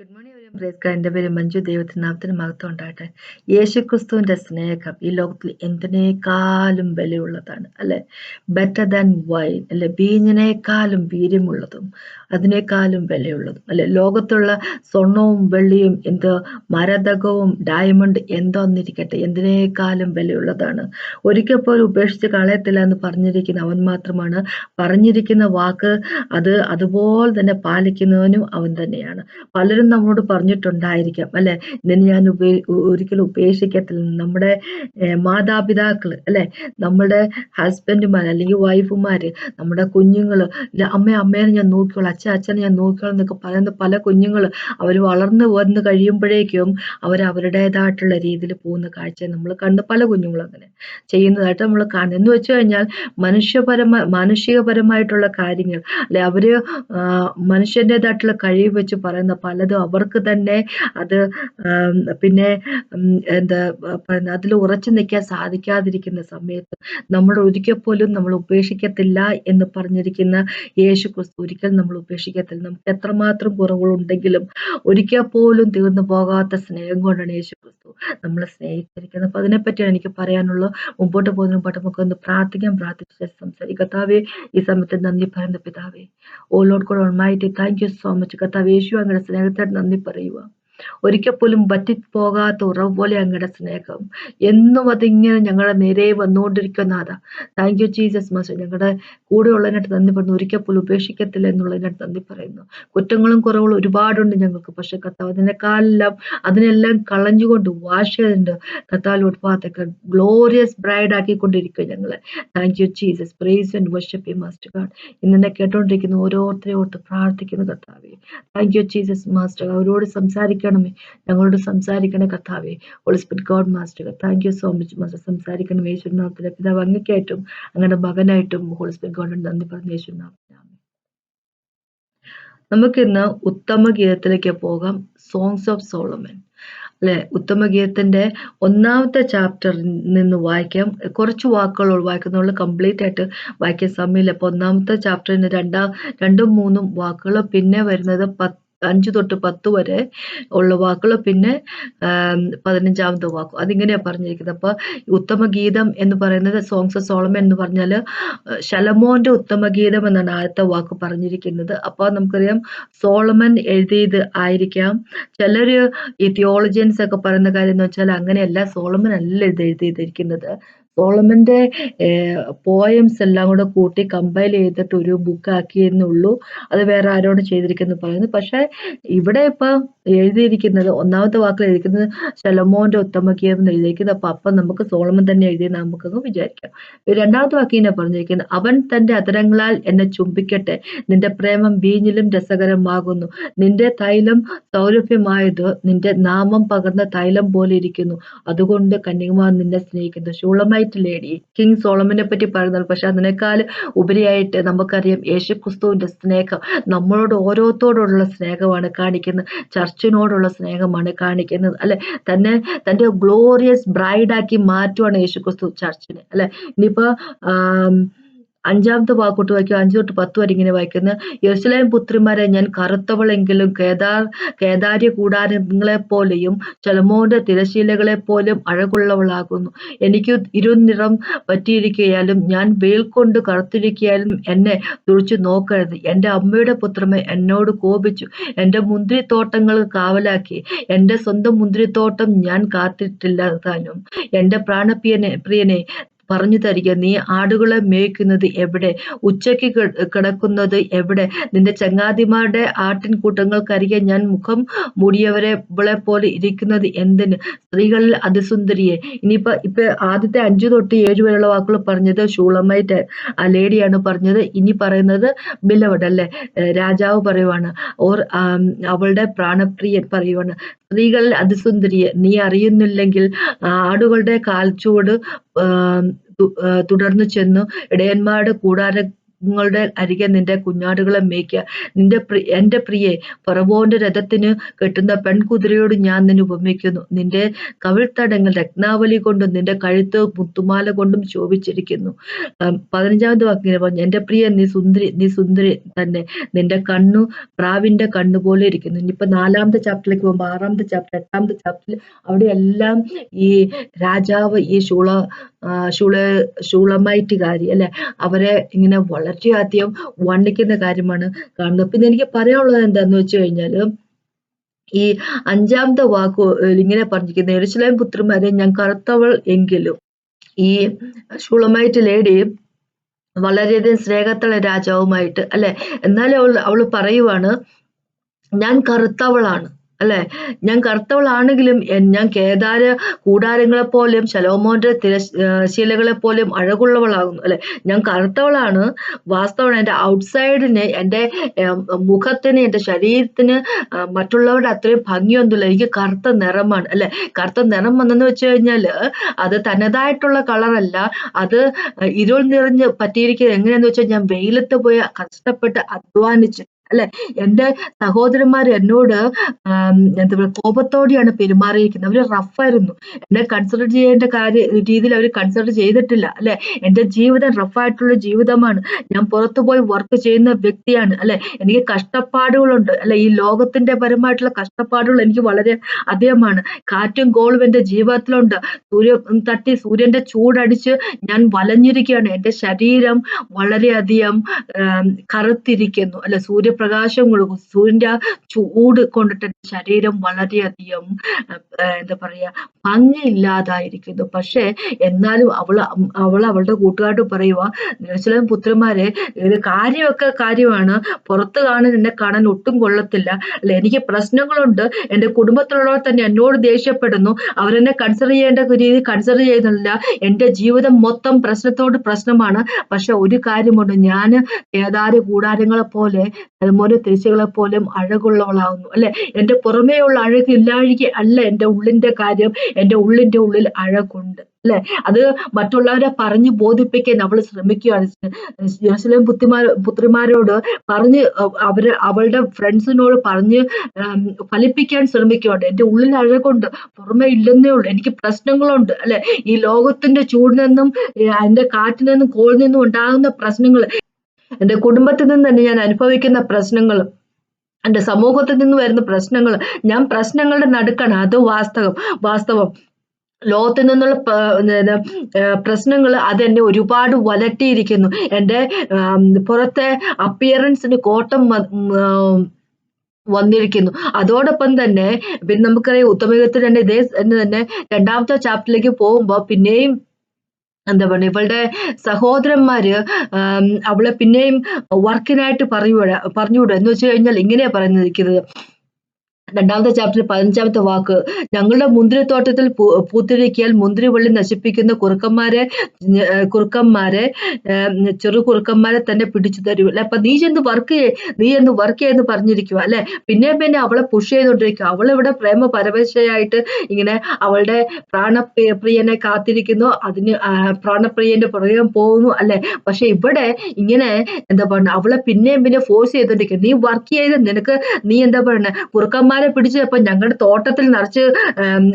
Good morning ഒരു പ്രേസ്ക എന്റെ പേര് മഞ്ജു. ദൈവത്തിന് നാമത്തിന് മഹത്വം ഉണ്ടാകട്ടെ. യേശുക്രിസ്തുവിന്റെ സ്നേഹം ഈ ലോകത്തിൽ എന്തിനേക്കാളും വിലയുള്ളതാണ് അല്ലെ? ബെറ്റർ ദാൻ വൈൻ അല്ലെ? ബീഞ്ഞിനേക്കാളും വീര്യമുള്ളതും അതിനേക്കാളും വിലയുള്ളതും അല്ലെ? ലോകത്തുള്ള സ്വർണവും വെള്ളിയും എന്തോ മരതകവും ഡയമണ്ട് എന്തോന്നിരിക്കട്ടെ എന്തിനേക്കാളും വിലയുള്ളതാണ് ഒരിക്കൽ പോലും ഉപേക്ഷിച്ച് കളയത്തില്ല എന്ന് പറഞ്ഞിരിക്കുന്ന അവൻ മാത്രമാണ്. പറഞ്ഞിരിക്കുന്ന വാക്ക് അത് അതുപോലെ തന്നെ പാലിക്കുന്നവനും അവൻ തന്നെയാണ്. പലരും നമ്മളോട് പറഞ്ഞിട്ടുണ്ടായിരിക്കാം അല്ലെ? നിന്നെ ഞാൻ ഉപേ ഒരിക്കലും ഉപേക്ഷിക്കത്തില്ല. നമ്മുടെ മാതാപിതാക്കൾ അല്ലെ? നമ്മുടെ ഹസ്ബൻഡുമാർ അല്ലെങ്കിൽ വൈഫുമാര് നമ്മുടെ കുഞ്ഞുങ്ങൾ അമ്മ അമ്മേനെ ഞാൻ നോക്കിയോളാം അച്ഛൻ അച്ഛനെ ഞാൻ നോക്കിയോളാം എന്നൊക്കെ പറയുന്ന പല കുഞ്ഞുങ്ങൾ അവർ വളർന്നു വന്ന് കഴിയുമ്പോഴേക്കും അവർ അവരുടേതായിട്ടുള്ള രീതിയിൽ പോകുന്ന കാഴ്ച നമ്മൾ കണ്ട് പല കുഞ്ഞുങ്ങളും അങ്ങനെ ചെയ്യുന്നതായിട്ട് നമ്മൾ കാണുന്നത് എന്ന് വെച്ച് കഴിഞ്ഞാൽ മനുഷ്യപരമായ മാനുഷികപരമായിട്ടുള്ള കാര്യങ്ങൾ അല്ലെ? അവർ മനുഷ്യന്റെതായിട്ടുള്ള കഴിവ് വെച്ച് പറയുന്ന പലതും അവർക്ക് തന്നെ അത് പിന്നെ എന്താ അതിൽ ഉറച്ചു നിൽക്കാൻ സാധിക്കാതിരിക്കുന്ന സമയത്ത് നമ്മൾ ഒരിക്കൽ പോലും നമ്മൾ ഉപേക്ഷിക്കത്തില്ല എന്ന് പറഞ്ഞിരിക്കുന്ന യേശു ക്രിസ്തു ഒരിക്കൽ നമ്മൾ ഉപേക്ഷിക്കത്തില്ല. നമുക്ക് എത്രമാത്രം കുറവുകളുണ്ടെങ്കിലും ഒരിക്കൽ പോലും തീർന്നു പോകാത്ത സ്നേഹം കൊണ്ടാണ് യേശു ക്രിസ്തു. നമ്മളെ സ്നേഹിച്ചിരിക്കുന്നത്. അപ്പൊ അതിനെപ്പറ്റിയാണ് എനിക്ക് പറയാനുള്ളത്. മുമ്പോട്ട് പോകുന്ന മുമ്പോട്ട് നമുക്ക് ഒന്ന് പ്രാർത്ഥിക്കാൻ പ്രാർത്ഥിച്ച് സംസാരിക്കും. കർത്താവെ ഈ സമയത്ത് നന്ദി പറയുന്ന പിതാവേ. ഓ ലോഡ് ഗോഡ് ഓൺമായിട്ട് താങ്ക് യു സോ മച്ച് കർത്താവ് യേശു അങ്ങനെ സ്നേഹത്തോട് നന്ദി പറയുക ഒരിക്കൽ പോലും പറ്റിപ്പോകാത്ത ഉറവ് പോലെ അങ്ങയുടെ സ്നേഹം. എന്നും അതിങ്ങനെ ഞങ്ങളുടെ നേരെ വന്നുകൊണ്ടിരിക്കുന്ന അതാ താങ്ക് യു ജീസസ് മാസ്റ്റർ ഞങ്ങളുടെ കൂടെ ഉള്ളതിനായിട്ട് നന്ദി പറഞ്ഞു ഒരിക്കൽ പോലും ഉപേക്ഷിക്കത്തില്ല എന്നുള്ളതിനായിട്ട് നന്ദി പറയുന്നു. കുറ്റങ്ങളും കുറവുകളും ഒരുപാടുണ്ട് ഞങ്ങൾക്ക്. പക്ഷെ കർത്താവ് അതിനേക്കാളെല്ലാം അതിനെല്ലാം കളഞ്ഞുകൊണ്ട് വാഷ് ചെയ്തിട്ടുണ്ട് കത്താൽ ഉത്പാദക ഗ്ലോറിയസ് ബ്രൈഡ് ആക്കിക്കൊണ്ടിരിക്കുക ഞങ്ങളെ. Thank you Jesus praise and worship you master God ഇന്നെ കേട്ടോണ്ടിരിക്കുന്ന ഓരോരുത്തരെ ഓർത്ത് പ്രാർത്ഥിക്കുന്ന കർത്താവെ. താങ്ക് യു ജീസസ് മാസ്റ്റർ അവരോട് സംസാരിക്കണം സംസാരിക്കണമേ ഞങ്ങളോട് സംസാരിക്കണേ കഥാവേ holy spirit God master thank you so much master സംസാരിക്കണം യേശുനാഥത്തിലെ പിതാവ്. അങ്ങക്കായിട്ടും അങ്ങനെ മകനായിട്ടും ഹോളിസ്പിറ്റ് ഗോഡിന് നന്ദി പറഞ്ഞു യേശുനാഥനാമേ നമുക്കിന്ന് ഉത്തമ ഗീതത്തിലേക്ക് പോകാം. സോങ്സ് ഓഫ് സോളമൻ അല്ലെ? ഉത്തമഗീതത്തിന്റെ ഒന്നാമത്തെ ചാപ്റ്ററിൽ നിന്ന് വായിക്കാം. കുറച്ച് വാക്കുകൾ വായിക്കുന്നുള്ളൂ കംപ്ലീറ്റ് ആയിട്ട് വായിക്കാൻ സമയമില്ല. അപ്പൊ ഒന്നാമത്തെ ചാപ്റ്ററിന് രണ്ടാം രണ്ടും മൂന്നും വാക്കുകൾ പിന്നെ വരുന്നത് പത്ത് അഞ്ച് തൊട്ട് പത്ത് വരെ ഉള്ള വാക്കുകൾ പിന്നെ പതിനഞ്ചാമത്തെ വാക്കും. അതിങ്ങനെയാണ് പറഞ്ഞിരിക്കുന്നത്. അപ്പോൾ ഉത്തമഗീതം എന്ന് പറയുന്നത് സോങ്സ് ഓഫ് സോളമൻ എന്ന് പറഞ്ഞാൽ ശലമോന്റെ ഉത്തമഗീതം എന്നാണ് ആദ്യത്തെ വാക്ക് പറഞ്ഞിരിക്കുന്നത്. അപ്പോൾ നമുക്കറിയാം സോളമൻ എഴുതിയത് ആയിരിക്കാം. ചിലർ ഈ തിയോളജിയൻസ് ഒക്കെ പറയുന്ന കാര്യം എന്ന് വെച്ചാൽ അങ്ങനെയല്ല സോളമൻ അല്ല ഇത് എഴുതിയിരിക്കുന്നത്. സോളമന്റെ പോയംസ് എല്ലാം കൂടെ കൂട്ടി കമ്പൈൽ ചെയ്തിട്ട് ഒരു ബുക്ക് ആക്കിയെന്നുള്ളൂ. അത് വേറെ ആരോട് ചെയ്തിരിക്കുന്നു പറയുന്നു പക്ഷെ ഇവിടെ ഇപ്പൊ എഴുതിയിരിക്കുന്നത് ഒന്നാമത്തെ വാക്കിൽ എഴുതിയിരിക്കുന്നത് ശലമോന്റെ ഉത്തമക്കിയം എന്ന് എഴുതിയിരിക്കുന്നത്. അപ്പൊ അപ്പം നമുക്ക് സോളമൻ തന്നെ എഴുതി നമുക്കങ്ങ് വിചാരിക്കാം. രണ്ടാമത്തെ വാക്കിനെ പറഞ്ഞിരിക്കുന്നത് അവൻ തന്റെ അതരങ്ങളാൽ എന്നെ ചുംബിക്കട്ടെ. നിന്റെ പ്രേമം വീഞ്ഞിലും രസകരമാകുന്നു. നിന്റെ തൈലം സൗരഭ്യമായത് നിന്റെ നാമം പകർന്ന തൈലം പോലെ ഇരിക്കുന്നു. അതുകൊണ്ട് കന്യകുമാർ നിന്നെ സ്നേഹിക്കുന്നു. ശൂളമായി വൈറ്റ് ലേഡി കിങ് സോളമനെ പറ്റി പറയുന്നത് പക്ഷെ അതിനേക്കാൾ ഉപരിയായിട്ട് നമുക്കറിയാം യേശു ക്രിസ്തുവിന്റെ സ്നേഹം. നമ്മളോട് ഓരോരുത്തോടുള്ള സ്നേഹമാണ് കാണിക്കുന്നത്. ചർച്ചിനോടുള്ള സ്നേഹമാണ് കാണിക്കുന്നത്. അല്ലെ? തന്നെ തന്റെ ഗ്ലോറിയസ് ബ്രൈഡാക്കി മാറ്റുവാണ് യേശു ക്രിസ്തു ചർച്ചിനെ. അല്ലെ? ഇനിയിപ്പോ അഞ്ചാമത്തെ വാക്കോട്ട് വായിക്കുക. അഞ്ചു തൊട്ട് പത്ത് വരെ ഇങ്ങനെ വായിക്കുന്ന. യെരുസലേം പുത്രിമാരെ ഞാൻ കറുത്തവളെങ്കിലും കേദാർ കേദാര്യ കൂടാരങ്ങളെ പോലെയും ചലമോന്റെ തിരശീലകളെ പോലും അഴകുള്ളവളാകുന്നു. എനിക്ക് ഇരുനിറം പറ്റിയിരിക്കയാലും ഞാൻ വെയിൽ കൊണ്ട് കറുത്തിരിക്കയാലും എന്നെ തുറിച്ചു നോക്കരുത്. എന്റെ അമ്മയുടെ പുത്രമെ എന്നോട് കോപിച്ചു. എന്റെ മുന്തിരിത്തോട്ടങ്ങൾ കാവലാക്കി. എന്റെ സ്വന്തം മുന്തിരിത്തോട്ടം ഞാൻ കാത്തിട്ടില്ല താനും എന്റെ പ്രാണപ്രിയനെ പ്രിയനെ പറഞ്ഞു തരിക നീ ആടുകളെ മേയ്ക്കുന്നത് എവിടെ? ഉച്ചയ്ക്ക് കിടക്കുന്നത് എവിടെ? നിന്റെ ചങ്ങാതിമാരുടെ ആട്ടിൻകൂട്ടങ്ങൾക്കരികെ ഞാൻ മുഖം മൂടിയവരെ ഇവളെ പോലെ ഇരിക്കുന്നത് എന്തിന്? സ്ത്രീകളിൽ അതിസുന്ദരിയെ. ഇനിയിപ്പോ ഇപ്പൊ ആദ്യത്തെ അഞ്ചു തൊട്ട് ഏഴ് വരെയുള്ള വാക്കുകൾ പറഞ്ഞത് ഷൂളമൈറ്റ് ആ ലേഡിയാണ് പറഞ്ഞത്. ഇനി പറയുന്നത് ബിലവഡ് അല്ലെ രാജാവ് പറയുവാണ്. ഓർ അവളുടെ പ്രാണപ്രിയൻ പറയുവാണ്. സ്ത്രീകളിൽ അതിസുന്ദരിയെ നീ അറിയുന്നില്ലെങ്കിൽ ആടുകളുടെ കാൽച്ചുവട് തുടർന്നു ചെന്നു ഇടയന്മാരുടെ കൂടാര ങ്ങളുടെ അരികെ നിന്റെ കുഞ്ഞാടുകളെ മേയ്ക്കുക നിന്റെ പ്രി എന്റെ പ്രിയെ പറവോന്റെ രഥത്തിന് കെട്ടുന്ന പെൺകുതിരയോട് ഞാൻ നിന്നെ ഉപമിക്കുന്നു. നിന്റെ കവിൾത്തടങ്ങൾ രത്നാവലി കൊണ്ടും നിന്റെ കഴുത്ത് മുത്തുമാല കൊണ്ടും ശോഭിച്ചിരിക്കുന്നു. പതിനഞ്ചാമത് വാക്കിനെ പറഞ്ഞു എന്റെ പ്രിയ നീ സുന്ദരി നീ സുന്ദരി തന്നെ. നിന്റെ കണ്ണു പ്രാവിന്റെ കണ്ണു പോലെ ഇരിക്കുന്നു. ഇനിയിപ്പോൾ നാലാമത്തെ ചാപ്റ്ററിലേക്ക് പോകുമ്പോൾ ആറാമത്തെ ചാപ്റ്റർ എട്ടാമത്തെ ചാപ്റ്ററിൽ അവിടെയെല്ലാം ഈ രാജാവ് ഈ ശൂള ശൂള ശൂളമൈറ്റുകാരി അല്ലെ? അവരെ ഇങ്ങനെ വളരെയധികം വണ്ണിക്കുന്ന കാര്യമാണ് കാണുന്നത്. പിന്നെ എനിക്ക് പറയാനുള്ളത് എന്താന്ന് വെച്ച് കഴിഞ്ഞാൽ ഈ അഞ്ചാമത്തെ വാക്ക് ഇങ്ങനെ പറഞ്ഞിരിക്കുന്നത് എരുസലേം പുത്രന്മാരെ ഞാൻ കറുത്തവൾ എങ്കിലും ഈ ഷുളമൈറ്റ് ലേഡി വളരെയധികം സ്നേഹത്തുള്ള രാജാവുമായിട്ട് അല്ലെ? എന്നാലും അവൾ അവൾ പറയുവാണ് ഞാൻ കറുത്തവളാണ്. അല്ലെ? ഞാൻ കറുത്തവളാണെങ്കിലും ഞാൻ കേദാര കൂടാരങ്ങളെ പോലെയും ശലോമോന്റെ തിരശീലകളെ പോലെയും അഴകുള്ളവളാകുന്നു അല്ലെ? ഞാൻ കറുത്തവളാണ് വാസ്തവമാണ് എന്റെ ഔട്ട്സൈഡിന് എന്റെ മുഖത്തിന് എന്റെ ശരീരത്തിന് മറ്റുള്ളവരുടെ അത്രയും ഭംഗിയൊന്നുമില്ല. എനിക്ക് കറുത്ത നിറമാണ് അല്ലെ? കറുത്ത നിറം വന്നെന്ന് വെച്ച് കഴിഞ്ഞാൽ അത് തനതായിട്ടുള്ള കളറല്ല. അത് ഇരുൾ നിറഞ്ഞ് പറ്റിയിരിക്കുന്നത് എങ്ങനെയാന്ന് വെച്ചാൽ ഞാൻ വെയിലത്ത് പോയി കഷ്ടപ്പെട്ട് അധ്വാനിച്ച് അല്ലെ? എന്റെ സഹോദരന്മാർ എന്നോട് എന്താ പറയുക കോപത്തോടെയാണ് പെരുമാറിയിരിക്കുന്നത്. അവർ റഫായിരുന്നു എന്നെ കൺസിഡർ ചെയ്യേണ്ട കാര്യ രീതിയിൽ അവർ കൺസിഡർ ചെയ്തിട്ടില്ല അല്ലെ? എന്റെ ജീവിതം റഫായിട്ടുള്ള ജീവിതമാണ്. ഞാൻ പുറത്തു പോയി വർക്ക് ചെയ്യുന്ന വ്യക്തിയാണ് അല്ലെ? എനിക്ക് കഷ്ടപ്പാടുകളുണ്ട് അല്ലെ? ഈ ലോകത്തിന്റെ പരമായിട്ടുള്ള കഷ്ടപ്പാടുകൾ എനിക്ക് വളരെ അധികമാണ്. കാറ്റും കോളും എന്റെ ജീവിതത്തിലുണ്ട്. സൂര്യ തട്ടി സൂര്യന്റെ ചൂടടിച്ച് ഞാൻ വലഞ്ഞിരിക്കുകയാണ്. എന്റെ ശരീരം വളരെയധികം കറുത്തിരിക്കുന്നു അല്ലെ? സൂര്യപ്രകാശം കൊടുക്കും. സൂര്യന്റെ ചൂട് കൊണ്ടിട്ട് ശരീരം വളരെയധികം എന്താ പറയാ ഭംഗിയില്ലാതായിരിക്കുന്നു. പക്ഷേ എന്നാലും അവൾ അവൾ അവളുടെ കൂട്ടുകാരോട് പറയുക ജെറുസലേം പുത്രന്മാരെ ഇത് കാര്യമൊക്കെ കാര്യമാണ്. പുറത്ത് കാണാൻ എന്നെ കാണാൻ ഒട്ടും കൊള്ളത്തില്ല. അല്ല എനിക്ക് പ്രശ്നങ്ങളുണ്ട്. എന്റെ കുടുംബത്തിലുള്ളവർ തന്നെ എന്നോട് ദേഷ്യപ്പെടുന്നു. അവരെന്നെ കൺസിഡർ ചെയ്യേണ്ട രീതി കൺസിഡർ ചെയ്യുന്നില്ല. എന്റെ ജീവിതം മൊത്തം പ്രശ്നത്തോട് പ്രശ്നമാണ്. പക്ഷെ ഒരു കാര്യമുണ്ട്. ഞാൻ ഏതാനും കൂടാരങ്ങളെ പോലെ അതുപോലെ തിരിച്ചുകളെ പോലും അഴകുള്ളവളാകുന്നു അല്ലെ? എന്റെ പുറമേയുള്ള ഇല്ലാഴികെ അല്ല എന്റെ ഉള്ളിന്റെ കാര്യം. എന്റെ ഉള്ളിന്റെ ഉള്ളിൽ അഴകുണ്ട് അല്ലെ? അത് മറ്റുള്ളവരെ പറഞ്ഞു ബോധിപ്പിക്കാൻ അവൾ ശ്രമിക്കുകയാണ്. ജെറുസലേം പുത്തിമാർ പുത്രിമാരോട് പറഞ്ഞ് അവർ അവളുടെ ഫ്രണ്ട്സിനോട് പറഞ്ഞ് ഫലിപ്പിക്കാൻ ശ്രമിക്കുകയാണ് എന്റെ ഉള്ളിൽ അഴകുണ്ട് പുറമെ ഇല്ലെന്നേ ഉള്ളൂ. എനിക്ക് പ്രശ്നങ്ങളുണ്ട് അല്ലെ? ഈ ലോകത്തിന്റെ ചൂടിൽ നിന്നും എന്റെ കാറ്റിൽ നിന്നും കോളിൽ നിന്നും ഉണ്ടാകുന്ന പ്രശ്നങ്ങൾ എന്റെ കുടുംബത്തിൽ നിന്ന് തന്നെ ഞാൻ അനുഭവിക്കുന്ന പ്രശ്നങ്ങൾ എന്റെ സമൂഹത്തിൽ നിന്ന് വരുന്ന പ്രശ്നങ്ങൾ ഞാൻ പ്രശ്നങ്ങളുടെ നടുക്കാണ്. അത് വാസ്തവം വാസ്തവം. ലോകത്തിൽ നിന്നുള്ള പ്രശ്നങ്ങൾ അതെന്നെ ഒരുപാട് വലട്ടിയിരിക്കുന്നു. എന്റെ പുറത്തെ അപ്പിയറൻസിന് കോട്ടം വന്നിരിക്കുന്നു. അതോടൊപ്പം തന്നെ പിന്നെ നമുക്കറിയാം ഉത്തമയുഗത്തിൽ തന്നെ ഇതേ തന്നെ രണ്ടാമത്തെ ചാപ്റ്ററിലേക്ക് പോകുമ്പോൾ പിന്നെയും എന്താ പറയുക ഇവളുടെ സഹോദരന്മാര് അവളെ പിന്നെയും വർക്കിനായിട്ട് പറയുവിട പറഞ്ഞുവിടുക എന്ന് വെച്ച് കഴിഞ്ഞാൽ ഇങ്ങനെയാ പറയുന്നിരിക്കുന്നത് രണ്ടാമത്തെ ചാപ്റ്ററിൽ പതിനഞ്ചാമത്തെ വാക്ക് ഞങ്ങളുടെ മുന്തിരിത്തോട്ടത്തിൽ പൂത്തിരിക്കിയാൽ മുന്തിരിവള്ളി നശിപ്പിക്കുന്ന കുറുക്കന്മാരെ കുറുക്കന്മാരെ ചെറു കുറുക്കന്മാരെ തന്നെ പിടിച്ചു തരൂ. അല്ലെ? അപ്പൊ നീ ചെന്ന് വർക്ക് നീ എന്ന് വർക്ക് ചെയ്യുന്നു പറഞ്ഞിരിക്കുക അല്ലെ? പിന്നെ പിന്നെ അവളെ പുഷ് ചെയ്തോണ്ടിരിക്കുക അവളിവിടെ പ്രേമ പരവശയായിട്ട് ഇങ്ങനെ അവളുടെ പ്രാണപ്രിയനെ കാത്തിരിക്കുന്നു അതിന് പ്രാണപ്രിയന്റെ പുറകെ പോകുന്നു അല്ലെ? പക്ഷെ ഇവിടെ ഇങ്ങനെ എന്താ പറയുക അവളെ പിന്നെയും പിന്നെ ഫോഴ്സ് ചെയ്തോണ്ടിരിക്കുക നീ വർക്ക് ചെയ്ത് നിനക്ക് നീ എന്താ പറയുക കുറുക്കന്മാരെ അപ്പൊ ഞങ്ങളുടെ തോട്ടത്തിൽ നിറച്ച്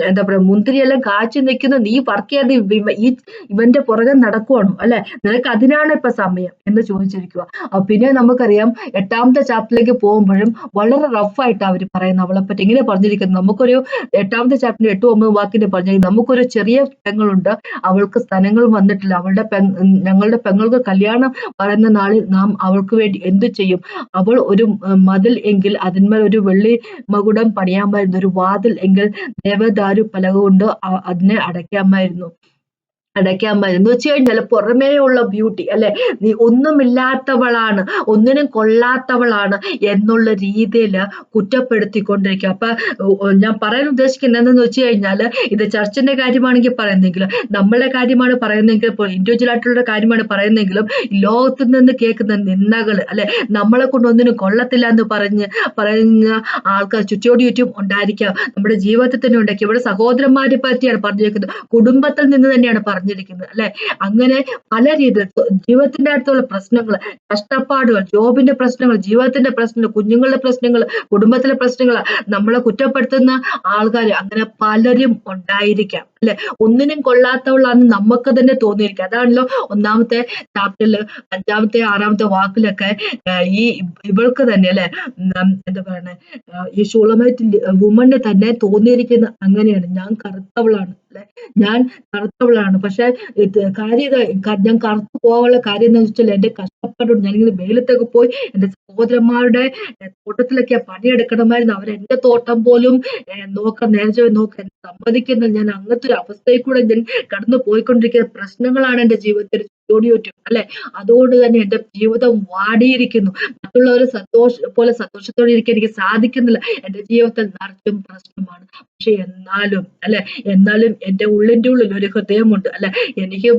എന്താ പറയുക മുന്തിരിയെല്ലാം കാച്ചു നിൽക്കുന്ന നീ വർക്ക് ചെയ്യാതെ ഈ ഇവന്റെ പുറകെ നടക്കുവാണ് അല്ലെ? നിനക്ക് അതിനാണ് ഇപ്പൊ സമയം എന്ന് ചോദിച്ചിരിക്കുക പിന്നെ നമുക്കറിയാം എട്ടാമത്തെ ചാപ്റ്ററിലേക്ക് പോകുമ്പോഴും വളരെ റഫായിട്ട് അവർ പറയുന്നത് അവളെ പറ്റി ഇങ്ങനെ പറഞ്ഞിരിക്കുന്നത് നമുക്കൊരു എട്ടാമത്തെ ചാപ്റ്ററിൽ എട്ടു ഒമ്പത് വാക്കിന്റെ പറഞ്ഞ നമുക്കൊരു ചെറിയ പെങ്ങളുണ്ട്. അവൾക്ക് സ്ഥലങ്ങൾ വന്നിട്ടില്ല. അവളുടെ പെ ഞങ്ങളുടെ പെങ്ങൾക്ക് കല്യാണം പറയുന്ന നാളിൽ നാം അവൾക്ക് വേണ്ടി എന്തു ചെയ്യും? അവൾ ഒരു മതിൽ എങ്കിൽ അതിന്മേൽ ഒരു വെള്ളി മകുടം പണിയാമായിരുന്നു. ഒരു വാതിൽ എങ്കിൽ ദേവദാരു പലക കൊണ്ട് അതിനെ അടയ്ക്കാമായിരുന്നു. അടയ്ക്കാമായിരുന്നു എന്ന് വെച്ച് കഴിഞ്ഞാൽ പുറമേയുള്ള ബ്യൂട്ടി അല്ലെ? നീ ഒന്നുമില്ലാത്തവളാണ് ഒന്നിനും കൊള്ളാത്തവളാണ് എന്നുള്ള രീതിയിൽ കുറ്റപ്പെടുത്തിക്കൊണ്ടിരിക്കുക അപ്പൊ ഞാൻ പറയാൻ ഉദ്ദേശിക്കുന്നത് എന്തെന്ന് വെച്ച് കഴിഞ്ഞാൽ ഇത് ചർച്ചിന്റെ കാര്യമാണെങ്കിൽ പറയുന്നെങ്കിലും നമ്മളുടെ കാര്യമാണ് പറയുന്നെങ്കിൽ ഇപ്പോൾ ഇൻഡിവിജ്വൽ ആയിട്ടുള്ള കാര്യമാണ് പറയുന്നെങ്കിലും ലോകത്തിൽ ലോകത്തു നിന്ന് കേൾക്കുന്ന നിന്നകൾ അല്ലെ? നമ്മളെ കൊണ്ട് ഒന്നിനും കൊള്ളത്തില്ല എന്ന് പറഞ്ഞ് പറയുന്ന ആൾക്കാർ ചുറ്റോട് ചുറ്റും ഉണ്ടായിരിക്കാം. നമ്മുടെ ജീവിതത്തിൽ തന്നെ ഉണ്ടാക്കി ഇവിടെ സഹോദരന്മാരെ പറ്റിയാണ് പറഞ്ഞിരിക്കുന്നത് കുടുംബത്തിൽ നിന്ന് തന്നെയാണ് പറഞ്ഞിരിക്കുന്നത് പറഞ്ഞിരിക്കുന്നത് അല്ലെ? അങ്ങനെ പല രീതിയിൽ ജീവിതത്തിന്റെ അടുത്തുള്ള പ്രശ്നങ്ങൾ കഷ്ടപ്പാടുകൾ ജോബിന്റെ പ്രശ്നങ്ങൾ ജീവിതത്തിന്റെ പ്രശ്നങ്ങൾ കുഞ്ഞുങ്ങളുടെ പ്രശ്നങ്ങൾ കുടുംബത്തിലെ പ്രശ്നങ്ങൾ നമ്മളെ കുറ്റപ്പെടുത്തുന്ന ആൾക്കാർ അങ്ങനെ പലരും ഉണ്ടായിരിക്കാം അല്ലെ? ഒന്നിനും കൊള്ളാത്തവളാന്ന് നമുക്ക് തന്നെ തോന്നിയിരിക്കുക. അതാണല്ലോ ഒന്നാമത്തെ ചാപ്റ്ററിൽ അഞ്ചാമത്തെ ആറാമത്തെ വാക്കിലൊക്കെ ഈ ഇവൾക്ക് തന്നെ അല്ലെ? എന്താ പറയണേ? ഈ ഷൂളമൈറ്റ് വുമണ് തന്നെ തോന്നിയിരിക്കുന്ന അങ്ങനെയാണ്. ഞാൻ കറുത്തവളാണ്. അല്ലെ? ഞാൻ കറുത്തവളാണ്. പക്ഷെ കാര്യം ഞാൻ കറുത്തു പോകാനുള്ള കാര്യം എന്ന് വെച്ചാൽ എന്റെ കഷ്ടപ്പാടുണ്ട്. ഞാനിങ്ങനെ വെയിലത്തൊക്കെ പോയി എന്റെ സഹോദരന്മാരുടെ തോട്ടത്തിലൊക്കെ പണിയെടുക്കണമായിരുന്നു. അവരെന്റെ തോട്ടം പോലും നോക്ക നേരെ നോക്ക സമ്മതിക്കുന്നത് ഞാൻ അങ്ങനത്തെ ഒരു അവസ്ഥയിൽ കൂടെ ഞാൻ കടന്നു പോയിക്കൊണ്ടിരിക്കുന്ന പ്രശ്നങ്ങളാണ് എന്റെ ജീവിതത്തിൽ ചൂടിയോറ്റും അല്ലെ? അതുകൊണ്ട് തന്നെ എന്റെ ജീവിതം വാടിയിരിക്കുന്നു. മറ്റുള്ളവർ സന്തോഷ പോലെ സന്തോഷത്തോടെ ഇരിക്കാൻ എനിക്ക് സാധിക്കുന്നില്ല. എന്റെ ജീവിതത്തിൽ നിറച്ചും പ്രശ്നമാണ്. പക്ഷെ എന്നാലും അല്ലെ? എന്നാലും എന്റെ ഉള്ളിന്റെ ഉള്ളിൽ ഒരു ഹൃദയമുണ്ട് അല്ലെ? എനിക്കും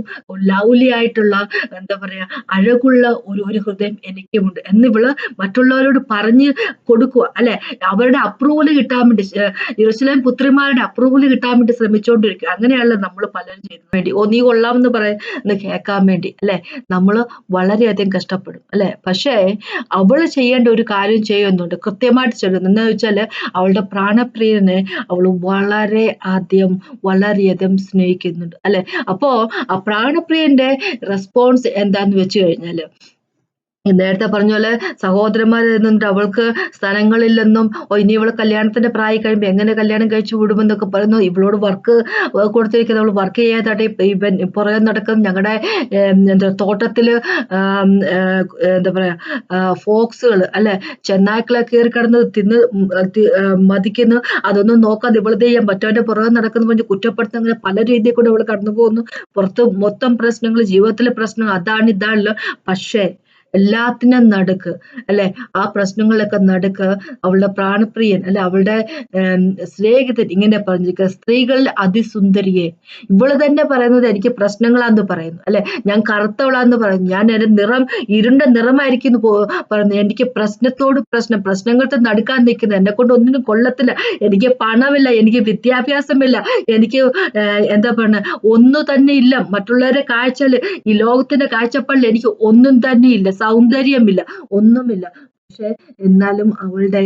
ലൗലി ആയിട്ടുള്ള എന്താ പറയാ അഴകുള്ള ഒരു ഒരു ഹൃദയം എനിക്കുമുണ്ട്. എന്നിവൾ മറ്റുള്ളവരോട് പറഞ്ഞ് കൊടുക്കുക അല്ലെ? അവരുടെ അപ്രൂവൽ കിട്ടാൻ വേണ്ടി ഇറച്ചിലേം പുത്രിമാരുടെ അപ്രൂവൽ കിട്ടാൻ വേണ്ടി ശ്രമിച്ചുകൊണ്ടിരിക്കുക. അങ്ങനെയാണല്ലോ നമ്മൾ പലരും ചെയ്യുന്നത് വേണ്ടി ഓ നീ കൊള്ളാമെന്ന് പറയുന്നത് കേൾക്കാൻ വേണ്ടി അല്ലെ? നമ്മൾ വളരെയധികം കഷ്ടപ്പെടും അല്ലെ? പക്ഷേ അവൾ ചെയ്യേണ്ട ഒരു കാര്യം ചെയ്യുന്നുണ്ട്. കൃത്യമായിട്ട് ചെയ്യുന്നു എന്ന് വെച്ചാൽ അവളുടെ പ്രാണപ്രിയനെ അവൾ വളരെ ആദ്യം വളരെയധികം സ്നേഹിക്കുന്നുണ്ട് അല്ലെ? അപ്പോ ആ പ്രാണപ്രിയന്റെ റെസ്പോൺസ് എന്താന്ന് വെച്ച് കഴിഞ്ഞാൽ നേരത്തെ പറഞ്ഞ പോലെ സഹോദരന്മാർ നിന്നിട്ട് അവൾക്ക് സ്ഥലങ്ങളില്ലെന്നും ഓ ഇനി ഇവൾ കല്യാണത്തിന്റെ പ്രായം കഴിയുമ്പോൾ എങ്ങനെ കല്യാണം കഴിച്ചു വിടുമെന്നൊക്കെ പറയുന്നു. ഇവളോട് വർക്ക് കൊടുത്തിരിക്കുന്നത് അവൾ വർക്ക് ചെയ്യാതായിട്ട് ഇവൻ പുറകെ നടക്കുന്ന ഞങ്ങളുടെ എന്താ തോട്ടത്തിൽ എന്താ പറയാ ഫോക്സുകൾ അല്ലെ? ചെന്നായ്ക്കളെ കയറി കിടന്ന് തിന്ന് മതിക്കുന്നു. അതൊന്നും നോക്കാതെ ഇവളത് ചെയ്യാൻ മറ്റവന്റെ പുറകെ നടക്കുന്ന പറഞ്ഞ് കുറ്റപ്പെടുത്തുന്ന പല രീതിയിൽ കൂടെ ഇവൾ കടന്നു പോകുന്നു പുറത്ത് മൊത്തം പ്രശ്നങ്ങൾ ജീവിതത്തിലെ പ്രശ്നങ്ങൾ അതാണ് ഇതാണല്ലോ. പക്ഷേ എല്ലാത്തിനും നടുക്ക് അല്ലെ? ആ പ്രശ്നങ്ങളൊക്കെ നടുക്ക് അവളുടെ പ്രാണപ്രിയൻ അല്ലെ? അവളുടെ സ്നേഹിതൻ ഇങ്ങനെ പറഞ്ഞിരിക്കുക സ്ത്രീകളുടെ അതിസുന്ദരിയെ. ഇവൾ തന്നെ പറയുന്നത് എനിക്ക് പ്രശ്നങ്ങളാന്ന് പറയുന്നു അല്ലെ? ഞാൻ കറുത്തവളാന്ന് പറയുന്നു ഞാൻ എന്റെ നിറം ഇരുണ്ട നിറമായിരിക്കും പറയുന്നു. എനിക്ക് പ്രശ്നത്തോട് പ്രശ്നം പ്രശ്നങ്ങൾക്ക് നടുക്കാൻ നിൽക്കുന്നത് എന്നെ കൊണ്ട് ഒന്നിനും കൊള്ളത്തില്ല. എനിക്ക് പണമില്ല എനിക്ക് വിദ്യാഭ്യാസമില്ല എനിക്ക് എന്താ പറയുക ഒന്നും തന്നെ ഇല്ല. മറ്റുള്ളവരെ കാഴ്ചയിൽ ഈ ലോകത്തിന്റെ കാഴ്ചപ്പാടിൽ എനിക്ക് ഒന്നും തന്നെ ഇല്ല. സൗന്ദര്യമില്ല ഒന്നുമില്ല. പക്ഷെ എന്നാലും അവളുടെ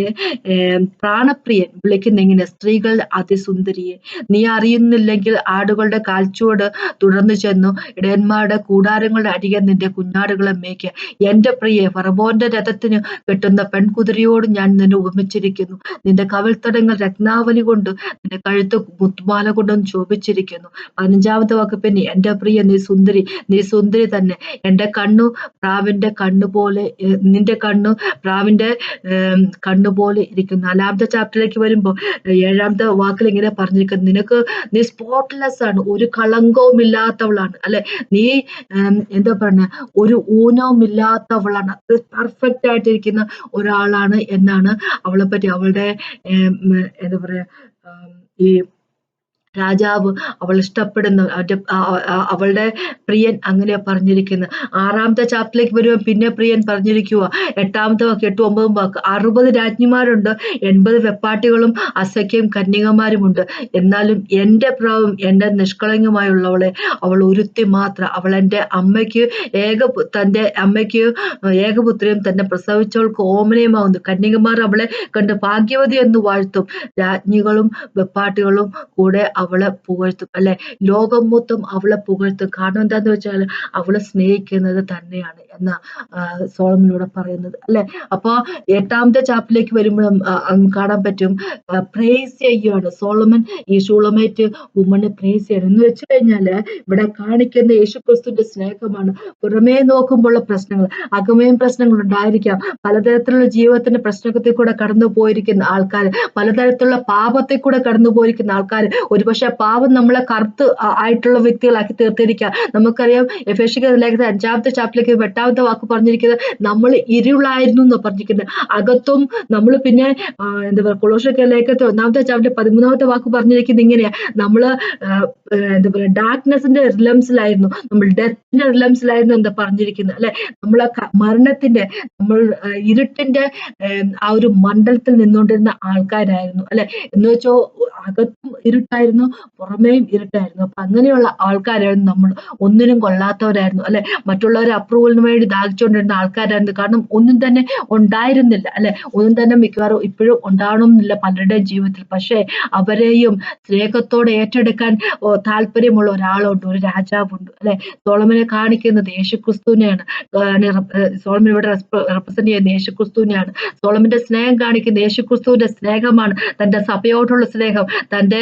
പ്രാണപ്രിയൻ വിളിക്കുന്ന ഇങ്ങനെ സ്ത്രീകൾ അതിസുന്ദരിയെ നീ അറിയുന്നില്ലെങ്കിൽ ആടുകളുടെ കാൽച്ചുവട് തുടർന്നു ചെന്നു. ഇടയന്മാരുടെ കൂടാരങ്ങളുടെ അരികെ നിന്റെ കുഞ്ഞാടുകളെ മേയ്ക്ക. എന്റെ പ്രിയെ ഫറബോന്റെ രഥത്തിന് കെട്ടുന്ന പെൺകുതിരയോട് ഞാൻ നിന്നെ ഉപമിച്ചിരിക്കുന്നു. നിന്റെ കവിൾത്തടങ്ങൾ രത്നാവലി കൊണ്ട് നിന്റെ കഴുത്ത് മുത്തുമാല കൊണ്ടും ശോഭിച്ചിരിക്കുന്നു പതിനഞ്ചാമത്തെ വാക്ക് പിന്നെ എന്റെ പ്രിയ നീ സുന്ദരി നീ സുന്ദരി തന്നെ. എന്റെ കണ്ണു പ്രാവിന്റെ കണ്ണു പോലെ നിന്റെ കണ്ണു പ്രാവിന്റെ കണ്ണുപോലെ ഇരിക്കുന്നു. നാലാമത്തെ ചാപ്റ്ററിലേക്ക് വരുമ്പോൾ ഏഴാമത്തെ വാക്കിൽ ഇങ്ങനെ പറഞ്ഞിരിക്കുന്നു. നിനക്ക് നീ സ്പോട്ട്ലെസ് ആണ് ഒരു കളങ്കവും ഇല്ലാത്തവളാണ്. അല്ലെ? നീ എന്താ പറഞ്ഞ? ഒരു ഊനവും ഇല്ലാത്തവളാണ്. പെർഫെക്റ്റ് ആയിട്ടിരിക്കുന്ന ഒരാളാണ് എന്നാണ് അവളെ പറ്റി അവളുടെ എന്താ പറയാ ഈ രാജാവ് അവൾ ഇഷ്ടപ്പെടുന്ന. അവളുടെ പ്രിയൻ അങ്ങനെ പറഞ്ഞിരിക്കുന്നു. ആറാമത്തെ ചാപ്റ്ററിലേക്ക് വരുമ്പോൾ പിന്നെ പ്രിയൻ പറഞ്ഞിരിക്കുക എട്ടാമത്തെ വാക്ക് എട്ടും ഒമ്പതും വാക്ക്. അറുപത് രാജ്ഞിമാരുണ്ട്. എൺപത് വെപ്പാട്ടികളും അസഖ്യം കന്യകമാരുമുണ്ട്. എന്നാലും എന്റെ പ്രാവും എന്റെ നിഷ്കളങ്കമായുള്ളവളെ അവൾ ഒരുത്തി മാത്രം. അവൾ എന്റെ അമ്മയ്ക്ക് ഏക തന്റെ അമ്മയ്ക്ക് ഏകപുത്രിയും തന്നെ പ്രസവിച്ചവൾക്ക് ഓമനയുമാവുന്നു. കന്യകമാർ അവളെ കണ്ട് ഭാഗ്യവതി എന്ന് വാഴ്ത്തും. രാജ്ഞികളും വെപ്പാട്ടികളും കൂടെ അവളെ പുകഴ്ത്തും. അല്ലെ? ലോകം മൊത്തം അവളെ പുകഴ്ത്തും. കാരണം എന്താന്ന് വെച്ചാൽ അവളെ സ്നേഹിക്കുന്നത് തന്നെയാണ് എന്ന സോളമിനോട് പറയുന്നത്. അല്ലെ? അപ്പൊ എട്ടാമത്തെ ചാപ്പിലേക്ക് വരുമ്പോഴും കാണാൻ പറ്റും പ്രേസ് ചെയ്യുകയാണ് സോളമൻ ഈ ഷൂളമേറ്റ് ഉമ്മനെ പ്രേസ് ചെയ്യണം. എന്ന് വെച്ച് കഴിഞ്ഞാൽ ഇവിടെ കാണിക്കുന്ന യേശുക്രിസ്തുവിന്റെ സ്നേഹമാണ്. പുറമേ നോക്കുമ്പോഴുള്ള പ്രശ്നങ്ങൾ അകമയും പ്രശ്നങ്ങൾ ഉണ്ടായിരിക്കാം. പലതരത്തിലുള്ള ജീവിതത്തിന്റെ പ്രശ്നത്തിൽ കൂടെ കടന്നു പോയിരിക്കുന്ന ആൾക്കാർ പലതരത്തിലുള്ള പാപത്തെ കൂടെ കടന്നു പോയിരിക്കുന്ന ആൾക്കാർ ഒരുപക്ഷെ പാപം നമ്മളെ കറുത്ത് ആയിട്ടുള്ള വ്യക്തികളാക്കി തീർത്തിരിക്കുക. നമുക്കറിയാം എഫേഷിക്ക ലേഖനത്തിൽ അഞ്ചാമത്തെ ചാപ്റ്റിലേക്ക് എട്ടാമത്തെ വാക്ക് പറഞ്ഞിരിക്കുന്നത് നമ്മൾ ഇരുളായിരുന്നു എന്ന് പറഞ്ഞിരിക്കുന്നത്. അകത്തും നമ്മൾ പിന്നെ എന്താ പറയുക കൊളോഷൊക്കെ ലേഖത്തെ ഒന്നാമത്തെ ചാപ്റ്റർ പതിമൂന്നാമത്തെ വാക്ക് പറഞ്ഞിരിക്കുന്നത് ഇങ്ങനെയാ. നമ്മൾ എന്താ പറയുക ഡാർക്ക്നെസിന്റെ റിലംസിലായിരുന്നു നമ്മൾ ഡെത്തിന്റെ റിലംസിലായിരുന്നു എന്താ പറഞ്ഞിരിക്കുന്നത് അല്ലെ? നമ്മൾ മരണത്തിന്റെ നമ്മൾ ഇരുട്ടിന്റെ ആ ഒരു മണ്ഡലത്തിൽ നിന്നുകൊണ്ടിരുന്ന ആൾക്കാരായിരുന്നു അല്ലെ? എന്ന് വെച്ചോ അകത്തും ഇരുട്ടായിരുന്നു പുറമേയും ഇരുട്ടായിരുന്നു. അപ്പൊ അങ്ങനെയുള്ള ആൾക്കാരായിരുന്നു നമ്മൾ. ഒന്നിനും കൊള്ളാത്തവരായിരുന്നു അല്ലെ? മറ്റുള്ളവരെ അപ്രൂവലിന് വേണ്ടി ദാഹിച്ചുകൊണ്ടിരുന്ന ആൾക്കാരായിരുന്നു. കാരണം ഒന്നും തന്നെ ഉണ്ടായിരുന്നില്ല അല്ലെ? ഒന്നും തന്നെ മിക്കവാറും ഇപ്പോഴും ഉണ്ടാവണമെന്നില്ല പലരുടെയും ജീവിതത്തിൽ. പക്ഷേ അവരെയും സ്നേഹത്തോടെ ഏറ്റെടുക്കാൻ താല്പര്യമുള്ള ഒരാളുണ്ട് ഒരു രാജാവുണ്ട് അല്ലെ? സോളമനെ കാണിക്കുന്നത് യേശുക്രിസ്തുവിനെയാണ്. സോളമൻ ഇവിടെ റെപ്രസെന്റ് ചെയ്യുന്ന യേശുക്രിസ്തുവിനെയാണ്. സോളമന്റെ സ്നേഹം കാണിക്കുന്ന യേശുക്രിസ്തുവിന്റെ സ്നേഹമാണ്. തന്റെ സഭയോടുള്ള സ്നേഹം തന്റെ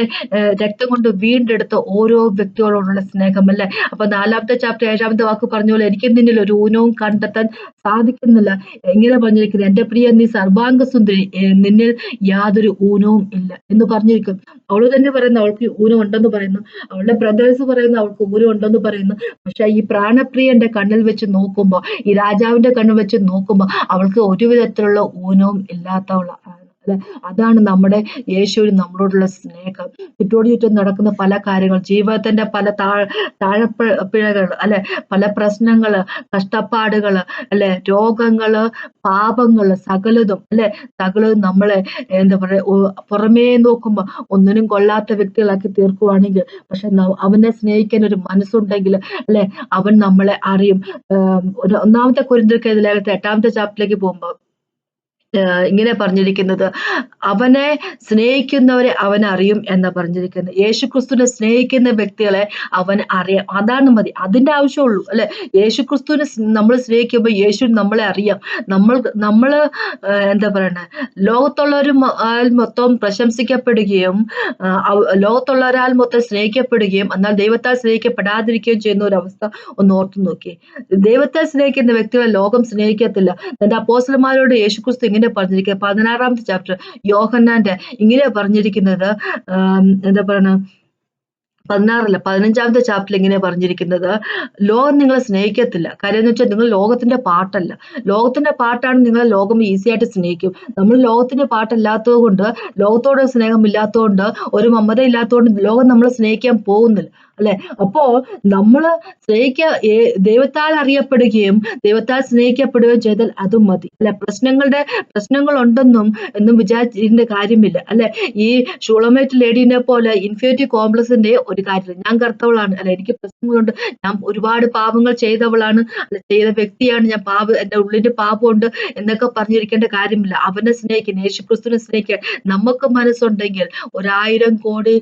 രക്തം കൊണ്ട് വീണ്ടെടുത്ത ഓരോ വ്യക്തികളോടുള്ള സ്നേഹം അല്ലെ? അപ്പൊ നാലാമത്തെ ചാപ്റ്റർ ഏഴാമത്തെ വാക്ക് പറഞ്ഞ പോലെ എനിക്ക് നിന്നിൽ ഒരു ഊനവും കണ്ടെത്താൻ സാധിക്കുന്നില്ല. എങ്ങനെ പറഞ്ഞിരിക്കുന്നത് എന്റെ പ്രിയ നീ സർവാംഗ സുന്ദരി നിന്നിൽ യാതൊരു ഊനവും ഇല്ല എന്ന് പറഞ്ഞിരിക്കും അവൾ തന്നെ പറയുന്നു അവൾക്ക് ഊനം ഉണ്ടെന്ന് പറയുന്നു. അവളുടെ ബ്രദേഴ്സ് പറയുന്നു അവൾക്ക് ഊനം ഉണ്ടെന്ന് പറയുന്നു. പക്ഷെ ഈ പ്രാണപ്രിയന്റെ കണ്ണിൽ വെച്ച് നോക്കുമ്പോ ഈ രാജാവിന്റെ കണ്ണിൽ വെച്ച് നോക്കുമ്പോ അവൾക്ക് ഒരുവിധത്തിലുള്ള ഊനവും ഇല്ലാത്തവളാണ്. അല്ലെ? അതാണ് നമ്മുടെ യേശുവിന് നമ്മളോടുള്ള സ്നേഹം. ചുറ്റോട് ചുറ്റും നടക്കുന്ന പല കാര്യങ്ങൾ ജീവിതത്തിന്റെ പല താഴ് താഴപ്പിഴകൾ അല്ലെ? പല പ്രശ്നങ്ങൾ കഷ്ടപ്പാടുകൾ അല്ലെ? രോഗങ്ങൾ പാപങ്ങൾ സകലതും അല്ലെ? സകലതും നമ്മളെ എന്താ പറയാ പുറമേ നോക്കുമ്പോ ഒന്നിനും കൊള്ളാത്ത വ്യക്തികളാക്കി തീർക്കുവാണെങ്കിൽ പക്ഷെ അവനെ സ്നേഹിക്കാൻ ഒരു മനസ്സുണ്ടെങ്കിൽ അല്ലെ? അവൻ നമ്മളെ അറിയും. ഒന്നാമത്തെ കുരിന്തിർക്ക് ലേഖനത്തെ എട്ടാമത്തെ ചാപ്റ്ററിലേക്ക് പോകുമ്പോൾ ഏഹ് ഇങ്ങനെ പറഞ്ഞിരിക്കുന്നത്. അവനെ സ്നേഹിക്കുന്നവരെ അവൻ അറിയും എന്ന് പറഞ്ഞിരിക്കുന്നത്. യേശുക്രിസ്തുവിനെ സ്നേഹിക്കുന്ന വ്യക്തികളെ അവൻ അറിയാം. അതാണ് മതി. അതിന്റെ ആവശ്യമുള്ളൂ അല്ലെ? യേശുക്രിസ്തുവിനെ നമ്മൾ സ്നേഹിക്കുമ്പോൾ യേശു നമ്മളെ അറിയാം. നമ്മൾ നമ്മൾ എന്താ പറയണേ? ലോകത്തുള്ളവരും മൊത്തം പ്രശംസിക്കപ്പെടുകയും ലോകത്തുള്ളവരാൽ മൊത്തം സ്നേഹിക്കപ്പെടുകയും എന്നാൽ ദൈവത്താൽ സ്നേഹിക്കപ്പെടാതിരിക്കുകയും ചെയ്യുന്ന ഒരു അവസ്ഥ ഒന്ന് ഓർത്തു നോക്കി ദൈവത്തെ സ്നേഹിക്കുന്ന വ്യക്തികളെ ലോകം സ്നേഹിക്കത്തില്ല. തന്റെ അപ്പോസലന്മാരോട് യേശുക്രിസ്തു ഇങ്ങനെ പറഞ്ഞിരിക്കുന്നത് പതിനാറാമത്തെ ചാപ്റ്റർ യോഹന്നാന്റെ ഇങ്ങനെ പറഞ്ഞിരിക്കുന്നത് എന്താ പറയണ? പതിനാറല്ല പതിനഞ്ചാമത്തെ ചാപ്റ്ററിൽ ഇങ്ങനെ പറഞ്ഞിരിക്കുന്നത് ലോകം നിങ്ങളെ സ്നേഹിക്കത്തില്ല. കാര്യം എന്ന് വെച്ചാൽ നിങ്ങൾ ലോകത്തിന്റെ പാട്ടല്ല. ലോകത്തിന്റെ പാട്ടാണ് നിങ്ങളെ ലോകം ഈസി ആയിട്ട് സ്നേഹിക്കും. നമ്മൾ ലോകത്തിന്റെ പാട്ടല്ലാത്തത് കൊണ്ട് ലോകത്തോട് സ്നേഹം ഇല്ലാത്തതുകൊണ്ട് ഒരു മമത ഇല്ലാത്തതുകൊണ്ട് ലോകം നമ്മളെ സ്നേഹിക്കാൻ പോകുന്നില്ല. അല്ലെ? അപ്പോ നമ്മൾ സ്നേഹിക്ക ദൈവത്താൽ അറിയപ്പെടുകയും ദൈവത്താൽ സ്നേഹിക്കപ്പെടുകയും ചെയ്താൽ അതും മതി. അല്ലെ? പ്രശ്നങ്ങളുടെ പ്രശ്നങ്ങൾ ഉണ്ടെന്നും എന്നും വിചാരിച്ചിന്റെ കാര്യമില്ല. അല്ലെ? ഈ ഷൂളമേറ്റ് ലേഡീനെ പോലെ ഇൻഫിനിറ്റി കോംപ്ലക്സിന്റെ ഒരു കാര്യമില്ല. ഞാൻ കർത്തവളാണ് അല്ലെ? എനിക്ക് പ്രശ്നങ്ങളുണ്ട്. ഞാൻ ഒരുപാട് പാപങ്ങൾ ചെയ്തവളാണ്. അല്ലെ? ചെയ്ത വ്യക്തിയാണ് ഞാൻ. പാപ എന്റെ ഉള്ളിന്റെ പാപമുണ്ട് എന്നൊക്കെ പറഞ്ഞിരിക്കേണ്ട കാര്യമില്ല. അവനെ സ്നേഹിക്കാൻ യേശു ക്രിസ്തുവിനെ സ്നേഹിക്കാൻ നമുക്ക് മനസ്സുണ്ടെങ്കിൽ ഒരായിരം കോടി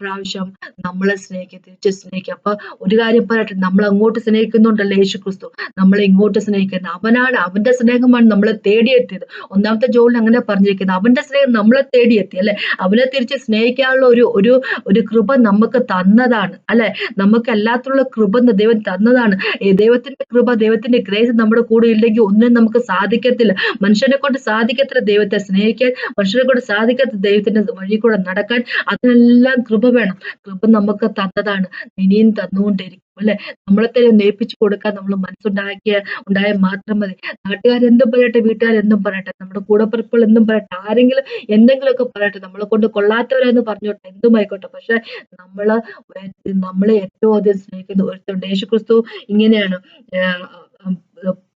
പ്രാവശ്യം നമ്മളെ സ്നേഹിക്കും തിരിച്ച് സ്നേഹിക്കുക. അപ്പൊ ഒരു കാര്യം പറയട്ടെ നമ്മൾ അങ്ങോട്ട് സ്നേഹിക്കുന്നുണ്ടല്ലോ യേശു ക്രിസ്തു നമ്മളെ ഇങ്ങോട്ട് സ്നേഹിക്കുന്നത് അവനാണ് അവന്റെ സ്നേഹമാണ് നമ്മളെ തേടിയെത്തിയത്. ഒന്നാമത്തെ ജോലിൽ അങ്ങനെ പറഞ്ഞിരിക്കുന്നത് അവന്റെ സ്നേഹം നമ്മളെ തേടിയെത്തി അല്ലെ? അവനെ തിരിച്ച് സ്നേഹിക്കാനുള്ള ഒരു ഒരു ഒരു കൃപ നമുക്ക് തന്നതാണ് അല്ലെ? നമുക്ക് എല്ലാത്തിലുള്ള കൃപ ദൈവം തന്നതാണ്. ദൈവത്തിന്റെ കൃപ ദൈവത്തിന്റെ ഗ്രേസ് നമ്മുടെ കൂടെ ഇല്ലെങ്കിൽ ഒന്നും നമുക്ക് സാധിക്കത്തില്ല. മനുഷ്യനെ കൊണ്ട് സാധിക്കത്തില്ല ദൈവത്തെ സ്നേഹിക്കാൻ മനുഷ്യനെ കൊണ്ട് സാധിക്കത്തില്ല ദൈവത്തിന്റെ വഴി കൂടെ നടക്കാൻ. അതിനെല്ലാം കൃപ വേണം. കൃപ നമുക്ക് തന്നതാണ് ഇനിയും തന്നുകൊണ്ടിരിക്കും അല്ലെ? നമ്മളെ തന്നെ നേപ്പിച്ചു കൊടുക്കാൻ നമ്മൾ മനസ്സുണ്ടാക്കിയ ഉണ്ടായ മാത്രം മതി. നാട്ടുകാർ എന്തും പറയട്ടെ വീട്ടുകാർ എന്തും പറയട്ടെ നമ്മുടെ കൂടപ്പിറപ്പുകൾ എന്തും പറയട്ടെ ആരെങ്കിലും എന്തെങ്കിലുമൊക്കെ പറയട്ടെ. നമ്മളെ കൊണ്ട് കൊള്ളാത്തവരെന്ന് പറഞ്ഞോട്ടെ എന്തും ആയിക്കോട്ടെ. പക്ഷെ നമ്മൾ നമ്മളെ ഏറ്റവും അധികം സ്നേഹിക്കുന്ന ഒരുത്തുണ്ട് യേശു ക്രിസ്തു ഇങ്ങനെയാണ്.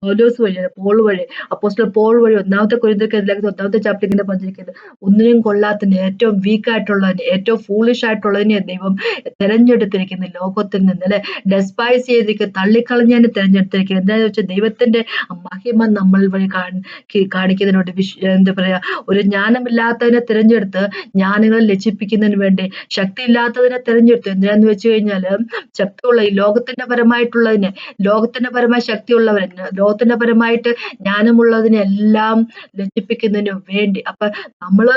പൗലോസ് വഴി പോൾ വഴി അപ്പോസ്റ്റൽ പോൾ വഴി ഒന്നാമത്തെ കൊരിന്തിയർക്ക് ഒന്നാമത്തെ ചാപ്റ്റർ ഇങ്ങനെ പറഞ്ഞിരിക്കുന്നത് ഒന്നിനും കൊള്ളാത്തതിന് ഏറ്റവും വീക്ക് ആയിട്ടുള്ളതിന് ഏറ്റവും ഫൂളിഷ് ആയിട്ടുള്ളതിനെ ദൈവം തെരഞ്ഞെടുത്തിരിക്കുന്ന ലോകത്തിൽ നിന്ന് അല്ലെ? ഡെസ്പൈസ് ചെയ്തിരിക്കുന്ന തള്ളിക്കളഞ്ഞതിനെ തെരഞ്ഞെടുത്തിരിക്കുന്നത് എന്താണെന്ന് വെച്ചാൽ ദൈവത്തിന്റെ മഹിമ നമ്മൾ വഴി കാണി കാണിക്കുന്നതിനോട് വിശ് എന്താ പറയാ ഒരു ജ്ഞാനമില്ലാത്തതിനെ തിരഞ്ഞെടുത്ത് ജ്ഞാനങ്ങളെ ലക്ഷിപ്പിക്കുന്നതിന് വേണ്ടി ശക്തി ഇല്ലാത്തതിനെ തിരഞ്ഞെടുത്തു എന്തിനാന്ന് വെച്ച് കഴിഞ്ഞാൽ ശക്തിയുള്ള ഈ ലോകത്തിന്റെ പരമായിട്ടുള്ളതിനെ ലോകത്തിന്റെ പരമായ ശക്തിയുള്ളവരെ ലോകത്തിന്റെ പരമായിട്ട് ജ്ഞാനമുള്ളതിനെല്ലാം ലജിപ്പിക്കുന്നതിന് വേണ്ടി. അപ്പൊ നമ്മൾ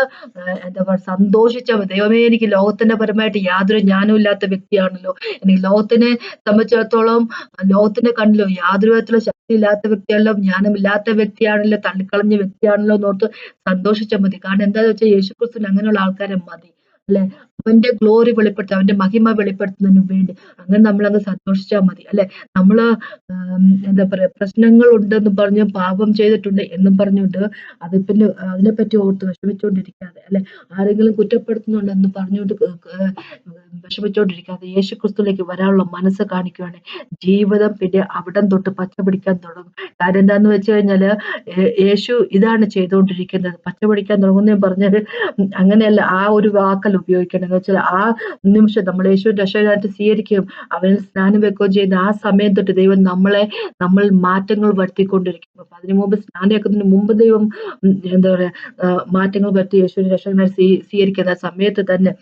എന്താ പറയുക സന്തോഷിച്ച ദൈവമേ എനിക്ക് ലോകത്തിന്റെ പരമായിട്ട് യാതൊരു ജ്ഞാനവും ഇല്ലാത്ത വ്യക്തിയാണല്ലോ. എനിക്ക് ലോകത്തിനെ സംബന്ധിച്ചിടത്തോളം ലോകത്തിന്റെ കണ്ണിലോ യാതൊരു വിധത്തിലുള്ള ശക്തി ഇല്ലാത്ത വ്യക്തിയാണല്ലോ ജ്ഞാനമില്ലാത്ത വ്യക്തിയാണല്ലോ തള്ളിക്കളഞ്ഞ വ്യക്തിയാണല്ലോ എന്നോർത്ത് സന്തോഷിച്ചാൽ മതി. കാരണം എന്താന്ന് വെച്ചാൽ യേശുക്രിസ്തുവിന് അങ്ങനെയുള്ള ആൾക്കാരെ മതി. അല്ലെ? അവന്റെ ഗ്ലോറി വെളിപ്പെടുത്തുക അവന്റെ മഹിമ വെളിപ്പെടുത്തുന്നതിന് വേണ്ടി. അങ്ങനെ നമ്മൾ അങ്ങ് സന്തോഷിച്ചാൽ മതി അല്ലെ? നമ്മൾ എന്താ പറയാ പ്രശ്നങ്ങൾ ഉണ്ടെന്ന് പറഞ്ഞ് പാപം ചെയ്തിട്ടുണ്ട് എന്നും പറഞ്ഞുകൊണ്ട് അത് പിന്നെ അതിനെപ്പറ്റി ഓർത്ത് വിഷമിച്ചുകൊണ്ടിരിക്കാതെ അല്ലെ? ആരെങ്കിലും കുറ്റപ്പെടുത്തുന്നുണ്ടെന്ന് പറഞ്ഞുകൊണ്ട് വിഷമിച്ചുകൊണ്ടിരിക്കാതെ യേശു ക്രിസ്തുവിലേക്ക് വരാനുള്ള മനസ്സ് കാണിക്കുകയാണ് ജീവിതം പിന്നെ അവിടം തൊട്ട് പച്ച പിടിക്കാൻ തുടങ്ങും. കാര്യം എന്താന്ന് വെച്ച് കഴിഞ്ഞാൽ യേശു ഇതാണ് ചെയ്തുകൊണ്ടിരിക്കുന്നത് പച്ച പിടിക്കാൻ തുടങ്ങുന്ന പറഞ്ഞാൽ അങ്ങനെയല്ല. ആ ഒരു വാക്കല്ല ഉപയോഗിക്കേണ്ടത് എന്ന് വെച്ചാൽ ആ നിമിഷം നമ്മൾ യേശു രക്ഷകനായിട്ട് സ്വീകരിക്കുകയും അവനിൽ സ്നാനം വെക്കുകയും ചെയ്യുന്ന ആ സമയം തൊട്ട് ദൈവം നമ്മളെ നമ്മൾ മാറ്റങ്ങൾ വരുത്തിക്കൊണ്ടിരിക്കും. അപ്പൊ അതിനു മുമ്പ് സ്നാനം വെക്കുന്നതിന് മുമ്പ് ദൈവം എന്താ പറയാ മാറ്റങ്ങൾ വരുത്തി യേശുവിനെ രക്ഷകനായി സ്വീ- സ്വീകരിക്കുന്ന സമയത്ത് തന്നെ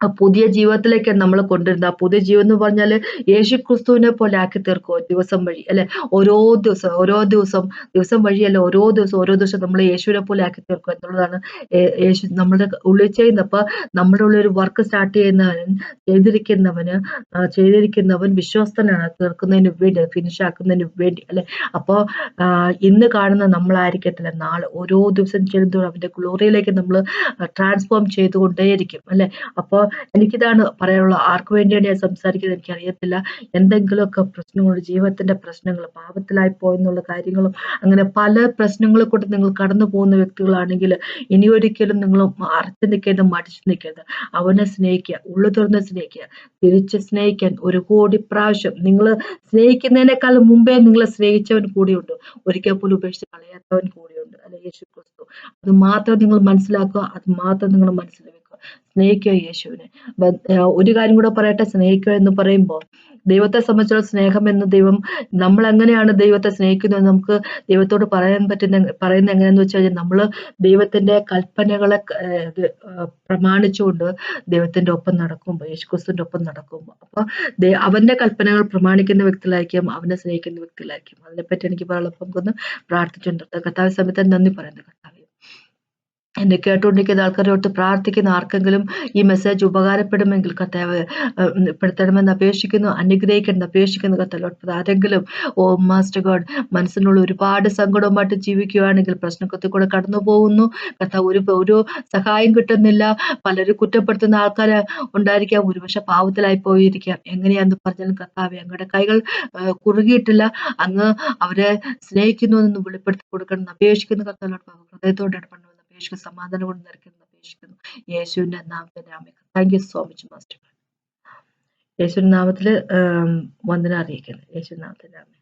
ആ പുതിയ ജീവിതത്തിലേക്ക് നമ്മൾ കൊണ്ടുവരുന്നത്. ആ പുതിയ ജീവൻ എന്ന് പറഞ്ഞാൽ യേശു ക്രിസ്തുവിനെ പോലെ ആക്കി തീർക്കുക ദിവസം വഴി അല്ലെ? ഓരോ ദിവസം ഓരോ ദിവസം ദിവസം വഴിയല്ല ഓരോ ദിവസം ഓരോ ദിവസം നമ്മൾ യേശുവിനെ പോലെ ആക്കി തീർക്കുക എന്നുള്ളതാണ് യേശു നമ്മുടെ ഉള്ളിൽ ചെയ്യുന്നത് അപ്പൊ നമ്മുടെ ഉള്ളിൽ ഒരു വർക്ക് സ്റ്റാർട്ട് ചെയ്യുന്നവൻ ചെയ്തിരിക്കുന്നവന് ചെയ്തിരിക്കുന്നവൻ വിശ്വസ്തനാണ്. തീർക്കുന്നതിന് വേണ്ടി ഫിനിഷ് ആക്കുന്നതിന് വേണ്ടി അല്ലെ? അപ്പോ ആ, ഇന്ന് കാണുന്ന നമ്മളായിരിക്കത്തില്ല. നാളെ ഓരോ ദിവസം ചെല്ലുന്നതോറും അവന്റെ ഗ്ലോറിയിലേക്ക് നമ്മൾ ട്രാൻസ്ഫോം ചെയ്തുകൊണ്ടേയിരിക്കും അല്ലെ? അപ്പോൾ എനിക്കിതാണ് പറയാനുള്ള ആർക്ക് വേണ്ടിയാണ് ഞാൻ സംസാരിക്കുന്നത് എനിക്കറിയത്തില്ല. എന്തെങ്കിലുമൊക്കെ പ്രശ്നങ്ങൾ ജീവിതത്തിന്റെ പ്രശ്നങ്ങൾ പാപത്തിലായി പോയെന്നുള്ള കാര്യങ്ങളും അങ്ങനെ പല പ്രശ്നങ്ങളെ കൊണ്ട് നിങ്ങൾ കടന്നു പോകുന്ന വ്യക്തികളാണെങ്കിൽ ഇനി ഒരിക്കലും നിങ്ങൾ അറച്ചു നിൽക്കരുത് മടിച്ചു നിൽക്കരുത്. അവനെ സ്നേഹിക്കുക ഉള്ളു തുറന്ന് സ്നേഹിക്കുക. തിരിച്ച് സ്നേഹിക്കാൻ ഒരു കോടി പ്രാവശ്യം നിങ്ങൾ സ്നേഹിക്കുന്നതിനേക്കാൾ മുമ്പേ നിങ്ങളെ സ്നേഹിച്ചവൻ കൂടിയുണ്ട്. ഒരിക്കൽ പോലും ഉപേക്ഷിച്ച് കളയാത്തവൻ കൂടിയുണ്ട്. അല്ലെ? യേശു ക്രിസ്തു അത് മാത്രം നിങ്ങൾ മനസ്സിലാക്കുക. അത് മാത്രം നിങ്ങൾ മനസ്സിൽ വെക്കുക സ്നേഹിക്കുക യേശുവിനെ. ഒരു കാര്യം കൂടെ പറയട്ടെ. സ്നേഹിക്കുക എന്ന് പറയുമ്പോൾ ദൈവത്തെ സംബന്ധിച്ചുള്ള സ്നേഹം എന്ന് ദൈവം നമ്മൾ എങ്ങനെയാണ് ദൈവത്തെ സ്നേഹിക്കുന്നത്? നമുക്ക് ദൈവത്തോട് പറയാൻ പറ്റുന്ന പറയുന്ന എങ്ങനെയാന്ന് വെച്ച് കഴിഞ്ഞാൽ നമ്മൾ ദൈവത്തിന്റെ കൽപ്പനകളെ പ്രമാണിച്ചുകൊണ്ട് ദൈവത്തിന്റെ ഒപ്പം നടക്കുമ്പോൾ യേശുക്രിസ്തുവിന്റെ ഒപ്പം നടക്കുമ്പോൾ. അപ്പൊ അവന്റെ കൽപ്പനകൾ പ്രമാണിക്കുന്ന വ്യക്തികളായിരിക്കും അവനെ സ്നേഹിക്കുന്ന വ്യക്തികളായിരിക്കും. അതിനെപ്പറ്റി എനിക്ക് പറയാനുള്ള നമുക്കൊന്ന് പ്രാർത്ഥിച്ചിട്ടുണ്ട് കർത്താവ് സമയത്ത് നന്ദി പറയുന്നത്. എന്നെ കേട്ടുകൊണ്ടിരിക്കുന്ന ആൾക്കാരോട്ട് പ്രാർത്ഥിക്കുന്ന ആർക്കെങ്കിലും ഈ മെസ്സേജ് ഉപകാരപ്പെടുമെങ്കിൽ കർത്താവ് പെടുത്തണമെന്ന് അപേക്ഷിക്കുന്നു അനുഗ്രഹിക്കണം അപേക്ഷിക്കുന്നു കർത്താവ്. ആരെങ്കിലും ഓ മാസ്റ്റർ ഗോഡ് മനസ്സിനുള്ള ഒരുപാട് സങ്കടവുമായിട്ട് ജീവിക്കുകയാണെങ്കിൽ പ്രശ്നത്തിൽ കൂടെ കടന്നു പോകുന്നു കർത്താവ് ഒരു ഒരു സഹായം കിട്ടുന്നില്ല. പലരും കുറ്റപ്പെടുത്തുന്ന ആൾക്കാർ ഉണ്ടായിരിക്കാം. ഒരുപക്ഷെ പാവത്തിലായി പോയിരിക്കാം. എങ്ങനെയാന്ന് പറഞ്ഞാലും കർത്താവ് അങ്ങയുടെ കൈകൾ കുറുകിയിട്ടില്ല. അങ്ങ് അവരെ സ്നേഹിക്കുന്നു എന്ന് വെളിപ്പെടുത്തി കൊടുക്കണം എന്ന് അപേക്ഷിക്കുന്നു കർത്താവ്. ഹൃദയത്തോടെ ഇടപെടണമെന്ന് അപേക്ഷിക്കുന്നു സമാധാനം കൊണ്ട് നിറയ്ക്കുന്നു അപേക്ഷിക്കുന്നു. യേശുവിന്റെ നാമത്തെ രാമേ thank you so much master യേശുവിന്റെ നാമത്തിൽ വന്ദന അറിയിക്കുന്നു. യേശുവിന്റെ നാമത്തെ ആമേ